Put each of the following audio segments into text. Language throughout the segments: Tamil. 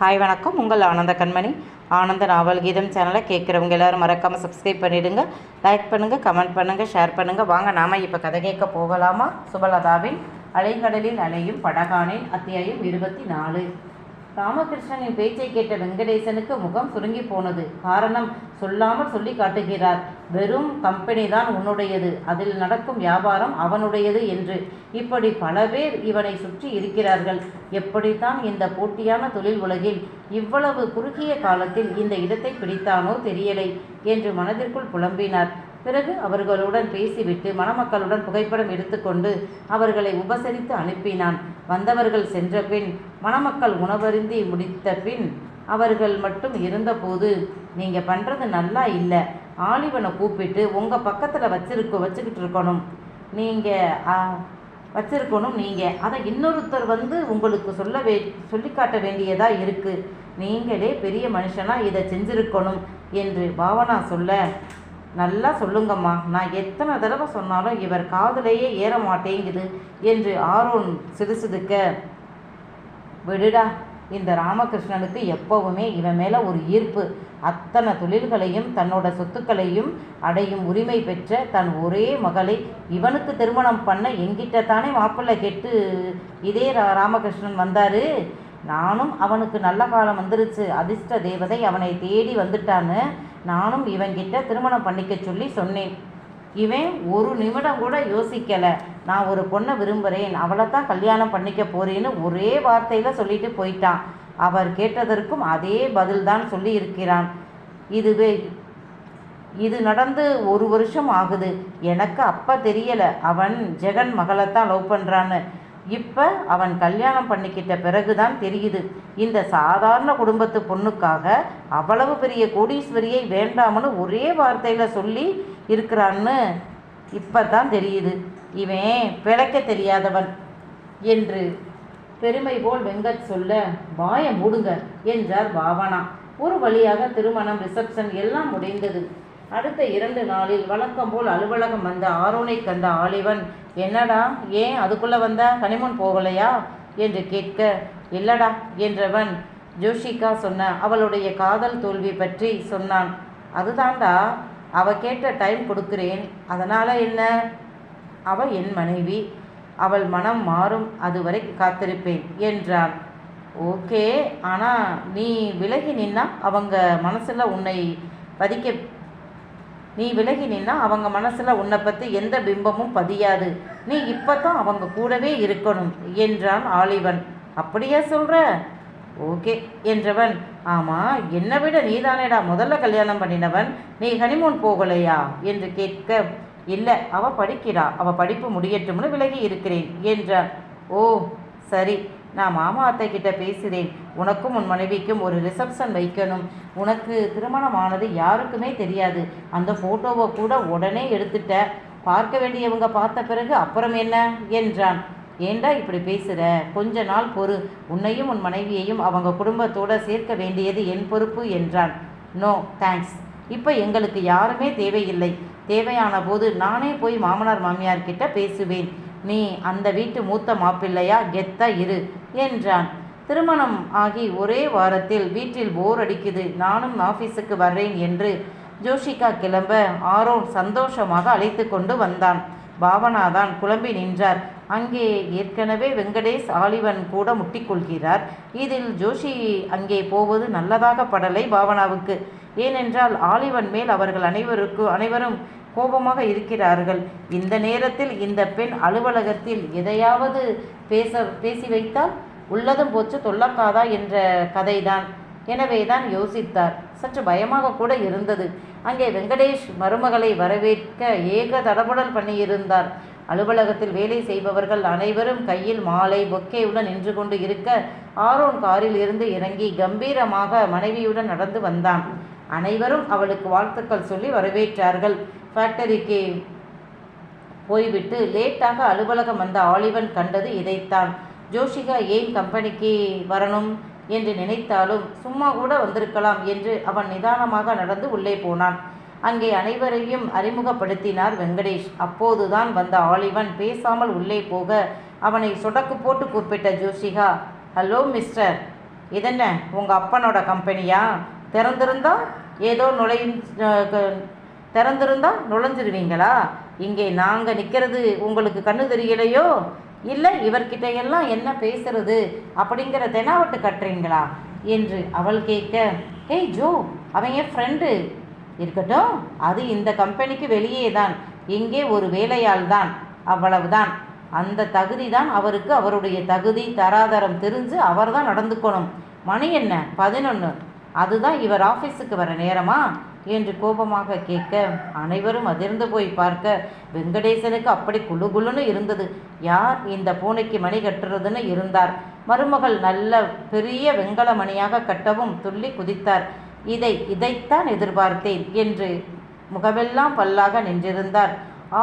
ஹாய் வணக்கம். உங்கள் ஆனந்த கண்மணி. ஆனந்த நாவல் கீதம் சேனலை கேட்குறவங்க எல்லாரும் மறக்காமல் சப்ஸ்கிரைப் பண்ணிவிடுங்க லைக் பண்ணுங்கள் கமெண்ட் பண்ணுங்கள் ஷேர் பண்ணுங்கள் வாங்க நாம் இப்போ கதை கேட்க போகலாமா? சுபலதாவின் அலைங்கடலில் அலையும் படகானின் அத்தியாயம் இருபத்தி நாலு. ராமகிருஷ்ணனின் பேச்சை கேட்ட வெங்கடேசனுக்கு முகம் சுருங்கி போனது. காரணம் சொல்லாமல் சொல்லி காட்டுகிறார். வெறும் கம்பெனி தான் உன்னுடையது. அதில் நடக்கும் வியாபாரம் அவனுடையது என்று. இப்படி பல பேர் இவனை சுற்றி இருக்கிறார்கள். எப்படித்தான் இந்த போட்டியான தொழில் உலகில் இவ்வளவு குறுகிய காலத்தில் இந்த இடத்தை பிடித்தானோ தெரியலை என்று மனதிற்குள் புலம்பினார். பிறகு அவர்களுடன் பேசிவிட்டு மணமக்களுடன் புகைப்படம் எடுத்துக்கொண்டு அவர்களை உபசரித்து அனுப்பினான். வந்தவர்கள் சென்ற பின் மணமக்கள் உணவருந்தி முடித்த பின் அவர்கள் மட்டும் இருந்தபோது நீங்கள் பண்ணுறது நல்லா இல்லை. ஆலிவனை கூப்பிட்டு உங்கள் பக்கத்தில் வச்சிருக்க வச்சுக்கிட்டு இருக்கணும். நீங்கள் வச்சிருக்கணும் நீங்கள் அதை இன்னொருத்தர் வந்து உங்களுக்கு சொல்ல வே சொல்லிக்காட்ட வேண்டியதாக இருக்குது நீங்களே பெரிய மனுஷனாக இதை செஞ்சிருக்கணும் என்று பாவனா சொல்ல நல்லா சொல்லுங்கம்மா. நான் எத்தனை தடவை சொன்னாலும் இவர் காதலையே ஏற மாட்டேங்குது என்று ஆரோன் சிடுசிடுக்க விடுடா இந்த ராமகிருஷ்ணனுக்கு எப்பவுமே இவன் மேலே ஒரு ஈர்ப்பு. அத்தனை தொழில்களையும் தன்னோட சொத்துக்களையும் அடையும் உரிமை பெற்ற தன் ஒரே மகளை இவனுக்கு திருமணம் பண்ண எங்கிட்ட தானே மாப்பிள்ளை கெட்டு இதே ரா- ராமகிருஷ்ணன் வந்தாரு. நானும் அவனுக்கு நல்ல காலம் வந்துருச்சு. அதிர்ஷ்ட தேவதை அவனை தேடி வந்துட்டான்னு நானும் இவங்கிட்ட திருமணம் பண்ணிக்க சொல்லி சொன்னேன். இவன் ஒரு நிமிடம் கூட யோசிக்கலை. நான் ஒரு பொண்ணை விரும்புகிறேன் அவளை தான் கல்யாணம் பண்ணிக்க போறேன்னு ஒரே வார்த்தையில் சொல்லிட்டு போயிட்டான். அவர் கேட்டதற்கும் அதே பதில் தான் சொல்லி இருக்கிறான் இதுவே இது நடந்து ஒரு வருஷம் ஆகுது. எனக்கு அப்போ தெரியலை. அவன் ஜெகன் மகளைத்தான் லவ் பண்ணுறான்னு இப்போ அவன் கல்யாணம் பண்ணிக்கிட்ட பிறகு தான் தெரியுது. இந்த சாதாரண குடும்பத்து பொண்ணுக்காக அவ்வளவு பெரிய கோடீஸ்வரியை வேண்டாம்னு ஒரே வார்த்தையில் சொல்லி இருக்கிறான்னு இப்போ தான் தெரியுது. இவன் பிழைக்க தெரியாதவன் என்று பெருமை போல் வெங்கட் சொல்ல வாய மூடுங்க என்றார் பாவனா. ஒரு வழியாக திருமணம் ரிசப்ஷன் எல்லாம் முடிந்தது. அடுத்த இரண்டு நாளில் வழக்கம் போல் அலுவலகம் வந்த ஆரோனை கண்ட ஆலிவன் என்னடா ஏன் அதுக்குள்ளே வந்த? ஹனிமூன் போகலையா? என்று கேட்க இல்லடா என்றவன் ஜோஷிகா சொன்ன அவளுடைய காதல் தோல்வி பற்றி சொன்னான். அதுதான்டா அவ கேட்ட டைம் கொடுக்கிறேன் அதனால் என்ன? அவ என் மனைவி அவள் மனம் மாறும் அதுவரை காத்திருப்பேன் என்றான். ஓகே ஆனால் நீ விலகி நின்னா அவங்க மனசில் உன்னை பதிக்க நீ விலகி நின்னா அவங்க மனசில் உன்னை பற்றி எந்த பிம்பமும் பதியாது. நீ இப்போ தான் அவங்க கூடவே இருக்கணும் என்றான் ஆலிவன். அப்படியா சொல்கிற ஓகே என்றவன். ஆமாம் என்னை விட நீதானேடா முதல்ல கல்யாணம் பண்ணினவன். நீ ஹனிமூன் போகலையா? என்று கேட்க இல்லை அவ படிக்கிறா. அவ படிப்பு முடியட்டும்னு விலகி இருக்கிறேன் என்றான். ஓ சரி. நான் மாமா அத்தை கிட்ட பேசுகிறேன் உனக்கும் உன் மனைவிக்கும் ஒரு ரிசப்ஷன் வைக்கணும். உனக்கு திருமணம் ஆனது யாருக்குமே தெரியாது. அந்த ஃபோட்டோவை கூட உடனே எடுத்துட்ட. பார்க்க வேண்டியவங்க பார்த்த பிறகு அப்புறம் என்ன? என்றான். ஏண்டா இப்படி பேசுகிற கொஞ்ச நாள் பொறு. உன்னையும் உன் மனைவியையும் அவங்க குடும்பத்தோட சேர்க்க வேண்டியது என் பொறுப்பு என்றான். நோ தேங்க்ஸ் இப்போ எங்களுக்கு யாருமே தேவையில்லை. தேவையான போது நானே போய் மாமனார் மாமியார் கிட்ட பேசுவேன். நீ அந்த வீட்டு மூத்த மாப்பிள்ளையா? கெத்தா இரு என்றான். திருமணம் ஆகி ஒரே வாரத்தில் வீட்டில் போர் அடிக்குது. நானும் ஆஃபீஸுக்கு வர்றேன் என்று ஜோஷிகா கிளம்ப ஆரோன் சந்தோஷமாக அழைத்து கொண்டு வந்தான். பாவனாதான் குழம்பி நின்றார். அங்கே ஏற்கனவே வெங்கடேஷ் ஆலிவன் கூட முட்டிக்கொள்கிறார் இதில் ஜோஷி அங்கே போவது நல்லதாக படலை பாவனாவுக்கு. ஏனென்றால் ஆலிவன் மேல் அவர்கள் அனைவருக்கு அனைவரும் கோபமாக இருக்கிறார்கள். இந்த நேரத்தில் இந்த பெண் அலுவலகத்தில் எதையாவது பேச பேசி வைத்தால் உள்ளதும் போச்சு தொல்லக்காதா என்ற கதைதான். எனவேதான் யோசித்தார். சற்று பயமாக கூட இருந்தது. அங்கே வெங்கடேஷ் மருமகளை வரவேற்க ஏக தடபுடல் பண்ணியிருந்தார். அலுவலகத்தில் வேலை செய்பவர்கள் அனைவரும் கையில் மாலை பொக்கேயுடன் நின்று கொண்டு இருக்க ஆரோன் காரில் இருந்து இறங்கி கம்பீரமாக மனைவியுடன் நடந்து வந்தான். அனைவரும் அவளுக்கு வாழ்த்துக்கள் சொல்லி வரவேற்றார்கள். ஃபேக்டரிக்கு போய்விட்டு லேட்டாக அலுவலகம் வந்த ஆலிவன் கண்டது இதைத்தான். ஜோஷிகா ஏன் கம்பெனிக்கு வரணும் என்று நினைத்தாலும் சும்மா கூட வந்திருக்கலாம் என்று அவன் நிதானமாக நடந்து உள்ளே போனான். அங்கே அனைவரையும் அறிமுகப்படுத்தினார் வெங்கடேஷ். அப்போதுதான் வந்த ஆலிவன் பேசாமல் உள்ளே போக அவனை சொடக்கு போட்டு கூப்பிட்ட ஜோஷிகா ஹலோ மிஸ்டர் இதென்ன உங்கள் அப்பனோட கம்பெனியா? திறந்திருந்தா? ஏதோ நுழை திறந்திருந்தா நுழைஞ்சிருவீங்களா? இங்கே நாங்கள் நிற்கிறது உங்களுக்கு கண்ணு தெரியலையோ? இல்லை இவர்கிட்ட எல்லாம் என்ன பேசுறது? அப்படிங்கிற தெனாவட்டு கட்டுறீங்களா? என்று அவள் கேட்க ஏய் ஜோ அவன் என் ஃப்ரெண்டு இருக்கட்டும் அது இந்த கம்பெனிக்கு வெளியே தான். இங்கே ஒரு வேலையால் தான் அவ்வளவுதான். அந்த தகுதி தான் அவருக்கு அவருடைய தகுதி தராதரம் தெரிஞ்சு அவர் தான் நடந்துக்கணும். மணி என்ன? பதினொன்று அதுதான் இவர் ஆஃபீஸுக்கு வர நேரமா? என்று கோபமாக கேட்க அனைவரும் அதிர்ந்து போய் பார்க்க வெங்கடேசனுக்கு அப்படி குளு குளுன்னு இருந்தது. யார் இந்த பூனைக்கு மணி கட்டுறதுன்னு இருந்தார். மருமகள் நல்ல பெரிய வெங்கல மணியாக கட்டவும் துள்ளி குதித்தார். இதை இதைத்தான் எதிர்பார்த்தேன் என்று முகமெல்லாம் பல்லாக நின்றிருந்தார்.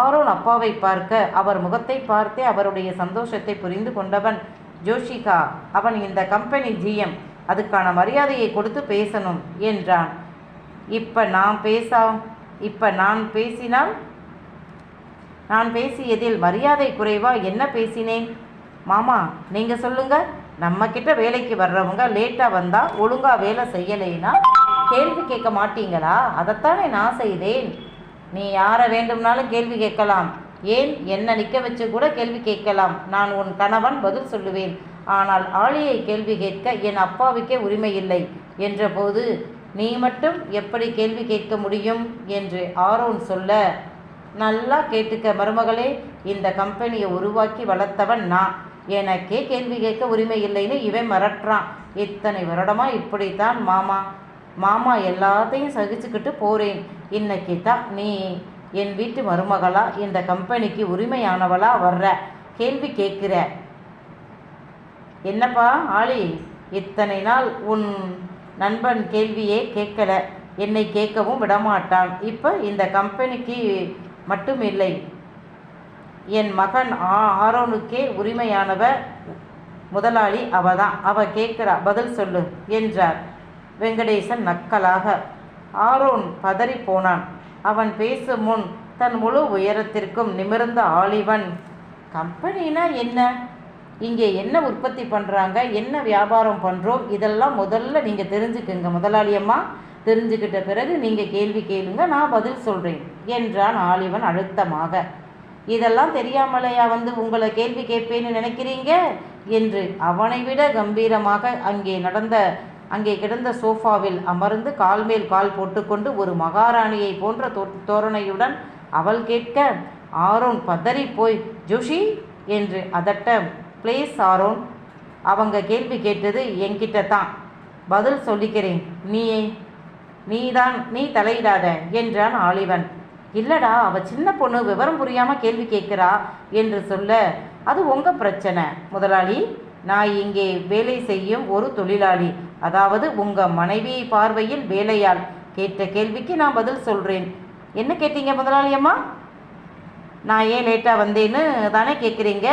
ஆரோன் அப்பாவை பார்க்க அவர் முகத்தை பார்த்தே அவருடைய சந்தோஷத்தை புரிந்து கொண்டவன் ஜோஷிகா அவன் இந்த கம்பெனி ஜிஎம் அதுக்கான மரியாதையை கொடுத்து பேசணும் என்றான். இப்போ நான் பேசா இப்போ நான் பேசினால் நான் பேசியதில் மரியாதை குறைவா என்ன பேசினேன்? மாமா நீங்கள் சொல்லுங்கள் நம்மக்கிட்ட வேலைக்கு வர்றவங்க லேட்டாக வந்தால் ஒழுங்காக வேலை செய்யலைன்னா கேள்வி கேட்க மாட்டீங்களா? அதைத்தானே நான் செய்தேன். நீ யாரை வேண்டும்னாலும் கேள்வி கேட்கலாம். ஏன் என்ன நிற்க வச்சு கூட கேள்வி கேட்கலாம். நான் உன் கணவன் பதில் சொல்லுவேன். ஆனால் ஆளியை கேள்வி கேட்க என் அப்பாவுக்கே உரிமை இல்லை. என்றபோது நீ மட்டும் எப்படி கேள்வி கேட்க முடியும் என்று ஆரோன் சொல்ல நல்லா கேட்டுக்க மருமகளே இந்த கம்பெனியை உருவாக்கி வளர்த்தவன் நான். எனக்கே கேள்வி கேட்க உரிமை இல்லைன்னு இவன் மிரட்டுறான். இத்தனை வருடமா இப்படித்தான் மாமா மாமா எல்லாத்தையும் சகிச்சுக்கிட்டு போகிறேன் இன்னைக்கு தான் நீ என் வீட்டு மருமகளா இந்த கம்பெனிக்கு உரிமையானவளா வர்ற. கேள்வி கேட்குற. என்னப்பா ஆளி இத்தனை நாள் உன் நண்பன் கேள்வியே கேட்கல. என்னை கேட்கவும் விடமாட்டான். இப்போ இந்த கம்பெனிக்கு மட்டும் இல்லை என் மகன் ஆ. ஆரோனுக்கே உரிமையானவ முதலாளி அவ தான் அவ கேட்குறா பதில் சொல்லு என்றார். வெங்கடேசன் நக்கலாக. ஆரோன் பதறி போனான். அவன் பேசும் முன் தன் முழு உயரத்திற்கும் நிமிர்ந்த ஆளிவன் கம்பெனினா என்ன? இங்கே என்ன உற்பத்தி பண்ணுறாங்க என்ன வியாபாரம் பண்ணுறோம் இதெல்லாம் முதல்ல நீங்கள் தெரிஞ்சுக்குங்க. முதலாளியம்மா தெரிஞ்சுக்கிட்ட பிறகு நீங்கள் கேள்வி கேளுங்க நான் பதில் சொல்கிறேன் என்றான் ஆளிவன் அழுத்தமாக. இதெல்லாம் தெரியாமலையா வந்து உங்களை கேள்வி கேட்பேன்னு நினைக்கிறீங்க? என்று அவனை விட கம்பீரமாக அங்கே நடந்த அங்கே கிடந்த சோஃபாவில் அமர்ந்து கால் மேல் கால் போட்டுக்கொண்டு ஒரு மகாராணியை போன்ற தோ தோரணையுடன் அவள் கேட்க ஆரோன் பதறி போய் ஜோஷி என்று அதட்ட ப்ளீஸ் ஆரோன் அவங்க கேள்வி கேட்டது என்கிட்ட தான் பதில் சொல்லிக்கிறேன் நீ நீதான் நீ தலையிடாத என்றான் ஆலிவன். இல்லடா அவ சின்ன பொண்ணு விவரம் புரியாம கேள்வி கேட்கிறா என்று சொல்ல அது உங்க பிரச்சனை முதலாளி. நான் இங்கே வேலை செய்யும் ஒரு தொழிலாளி அதாவது உங்க மனைவி பார்வையில் வேலையாள். கேட்ட கேள்விக்கு நான் பதில் சொல்றேன். என்ன கேட்டீங்க முதலாளி அம்மா? நான் ஏன் லேட்டாக வந்தேன்னு தானே கேட்குறீங்க?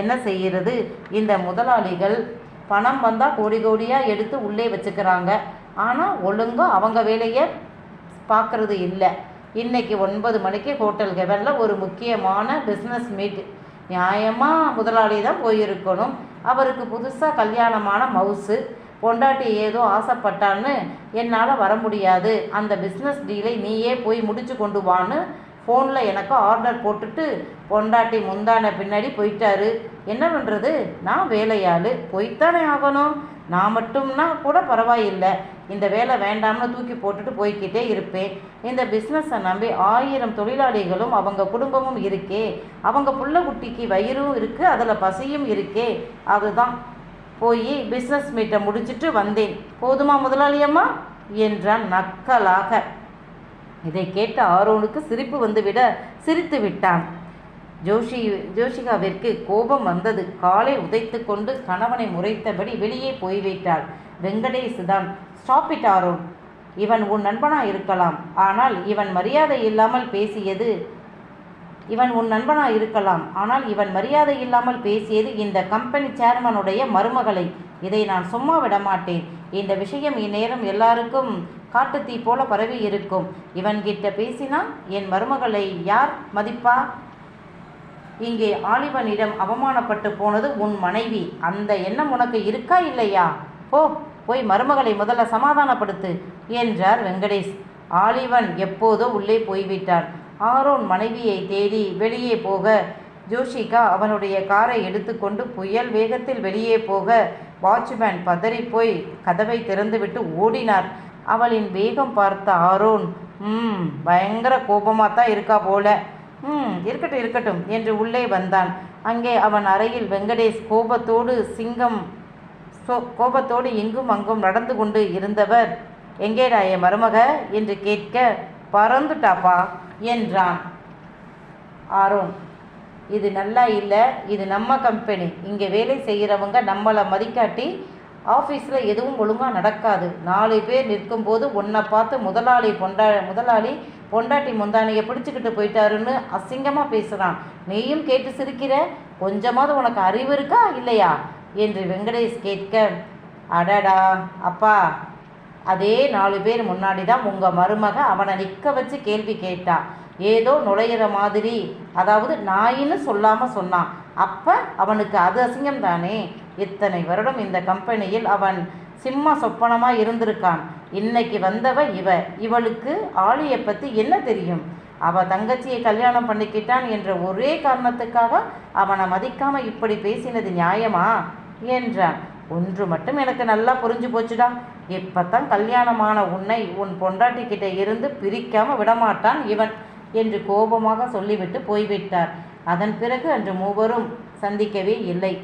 என்ன செய்கிறது? இந்த முதலாளிகள் பணம் வந்தால் கோடி கோடியாக எடுத்து உள்ளே வச்சுக்கிறாங்க. ஆனால் ஒழுங்காக அவங்க வேலையை பார்க்குறது இல்லை. இன்றைக்கி ஒன்பது மணிக்கு ஹோட்டல் ஹெவனில் ஒரு முக்கியமான பிஸ்னஸ் மீட் நியாயமாக முதலாளி தான் போயிருக்கணும். அவருக்கு புதுசாக கல்யாணமான மவுசு பொண்டாட்டி ஏதோ ஆசைப்பட்டான்னு என்னால் வர முடியாது. அந்த பிஸ்னஸ் டீலை நீயே போய் முடிச்சு கொண்டு வான்னு ஃபோனில் எனக்கு ஆர்டர் போட்டுட்டு பொண்டாட்டி முந்தான பின்னாடி போயிட்டாரு. என்ன பண்ணுறது நான் வேலையாள். போய்த்தானே ஆகணும். நான் மட்டும்னா கூட பரவாயில்லை. இந்த வேலை வேண்டாம்னு தூக்கி போட்டுட்டு போய்க்கிட்டே இருப்பேன். இந்த பிஸ்னஸை நம்பி ஆயிரம் தொழிலாளிகளும் அவங்க குடும்பமும் இருக்கே. அவங்க புள்ள குட்டிக்கு வயிறும் இருக்குது அதில் பசியும் இருக்கே. அதுதான். போய் பிஸ்னஸ் மீட்டை முடிச்சுட்டு வந்தேன். போதுமா முதலாளியம்மா? என்றான் நக்கலாக. இதை கேட்ட ஆரோனுக்கு சிரிப்பு வந்துவிட சிரித்து விட்டான். ஜோஷி ஜோஷிகாவிற்கு கோபம் வந்தது. காலை உதைத்து கொண்டு கணவனை முறைத்தபடி வெளியே போய்விட்டாள் வெங்கடேஷ் தான் ஸ்டாப் இட் ஆரோன். இவன் உன் நண்பனா இருக்கலாம். ஆனால் இவன் மரியாதை இல்லாமல் பேசியது இவன் உன் நண்பனா இருக்கலாம். ஆனால் இவன் மரியாதை இல்லாமல் பேசியது இந்த கம்பெனி சேர்மனுடைய மருமகளை இதை நான் சும்மா விடமாட்டேன். இந்த விஷயம் இந்நேரம் எல்லாருக்கும் காட்டுத்தீ போல பரவி இருக்கும். இவன்கிட்ட பேசினா என் மருமகளை யார் மதிப்பா? இங்கே ஆலிவனிடம் அவமானப்பட்டு போனது உன் மனைவி. அந்த எண்ணம் உனக்கு இருக்கா இல்லையா? போ போய் மருமகளை முதல்ல சமாதானப்படுத்து என்றார் வெங்கடேஷ். ஆலிவன் எப்போதோ உள்ளே போய்விட்டான். ஆரோன் மனைவியை தேடி வெளியே போக ஜோஷிகா அவனுடைய காரை எடுத்துக்கொண்டு புயல் வேகத்தில் வெளியே போக வாட்ச்மேன் பதறிப்போய் கதவை திறந்துவிட்டு ஓடினார். அவளின் வேகம் பார்த்த ஆரோன் ம் பயங்கர கோபமாக தான் இருக்கா போல. ம் இருக்கட்டும் இருக்கட்டும் என்று உள்ளே வந்தான். அங்கே அவன் அறையில் வெங்கடேஷ் கோபத்தோடு சிங்கம் சோ கோபத்தோடு இங்கும் அங்கும் நடந்து கொண்டு இருந்தவர். எங்கேடா என் மருமக? என்று கேட்க பறந்துட்டாப்பா என்றான் ஆரோன். இது நல்லா இல்லை இது நம்ம கம்பெனி இங்கே வேலை செய்கிறவங்க நம்மளை மதிக்காட்டி ஆஃபீஸில் எதுவும் ஒழுங்காக நடக்காது. நாலு பேர் நிற்கும்போது உன்னை பார்த்து முதலாளி பொண்டா முதலாளி பொண்டாட்டி முந்தானையை பிடிச்சிக்கிட்டு போயிட்டாருன்னு அசிங்கமாக பேசுகிறான் நீயும் கேட்டு சிரிக்கிற? கொஞ்சமாவது உனக்கு அறிவு இருக்கா இல்லையா? என்று வெங்கடேஷ் கேட்க அடடா அப்பா. அதே நாலு பேர் முன்னாடி தான் உங்கள் மருமக அவனை நிற்க வச்சு கேள்வி கேட்டான் ஏதோ நுழையிற மாதிரி. அதாவது நாயின்னு சொல்லாமல் சொன்னான். அப்போ அவனுக்கு அது அசிங்கம் தானே இத்தனை வருடம் இந்த கம்பெனியில் அவன் சிம்ம சொப்பனமாக இருந்திருக்கான். இன்னைக்கு வந்தவ இவ. இவளுக்கு ஆளியை பற்றி என்ன தெரியும்? அவ தங்கச்சியை கல்யாணம் பண்ணிக்கிட்டான் என்ற ஒரே காரணத்துக்காக அவனை மதிக்காம இப்படி பேசினது நியாயமா? என்றான். ஒன்று மட்டும் எனக்கு நல்லா புரிஞ்சு போச்சுடா. எப்பத்தான் கல்யாணமான உன்னை உன் பொண்டாட்டிக்கிட்ட இருந்து பிரிக்காம விடமாட்டான் இவன். என்று கோபமாக சொல்லிவிட்டு போய்விட்டார். அதன் பிறகு அன்று மூவரும் சந்திக்கவே இல்லை.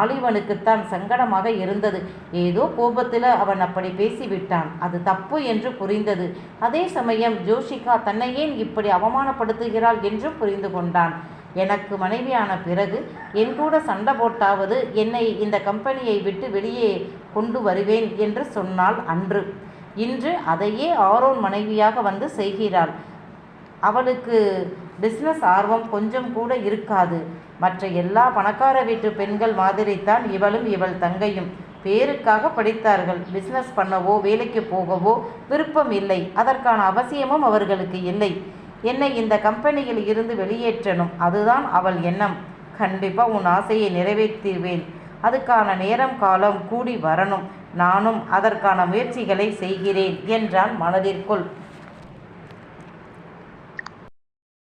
ஆலிவனுக்குத்தான் சங்கடமாக இருந்தது. ஏதோ கோபத்தில் அவன் அப்படி பேசிவிட்டான். அது தப்பு என்று புரிந்தது. அதே சமயம் ஜோஷிகா தன்னை ஏன் இப்படி அவமானப்படுத்துகிறாள் என்றும் புரிந்து கொண்டான். எனக்கு மனைவியான பிறகு என் கூட சண்டை போட்டாவது என்னை இந்த கம்பெனியை விட்டு வெளியே கொண்டு வருவேன் என்று சொன்னாள் அன்று. இன்று அதையே ஆரோன் மனைவியாக வந்து செய்கிறாள். அவளுக்கு பிஸ்னஸ் ஆர்வம் கொஞ்சம் கூட இருக்காது. மற்ற எல்லா பணக்கார வீட்டு பெண்கள் மாதிரித்தான் இவளும் இவள் தங்கையும். பேருக்காக படித்தார்கள். பிஸ்னஸ் பண்ணவோ வேலைக்கு போகவோ விருப்பம் இல்லை. அதற்கான அவசியமும் அவர்களுக்கு இல்லை. என்னை இந்த கம்பெனியில் இருந்து வெளியேற்றணும். அதுதான் அவள் எண்ணம். கண்டிப்பாக உன் ஆசையை நிறைவேற்றுவேன். அதுக்கான நேரம் காலம் கூடி வரணும். நானும் அதற்கான முயற்சிகளை செய்கிறேன் என்றான் மனதிற்குள்.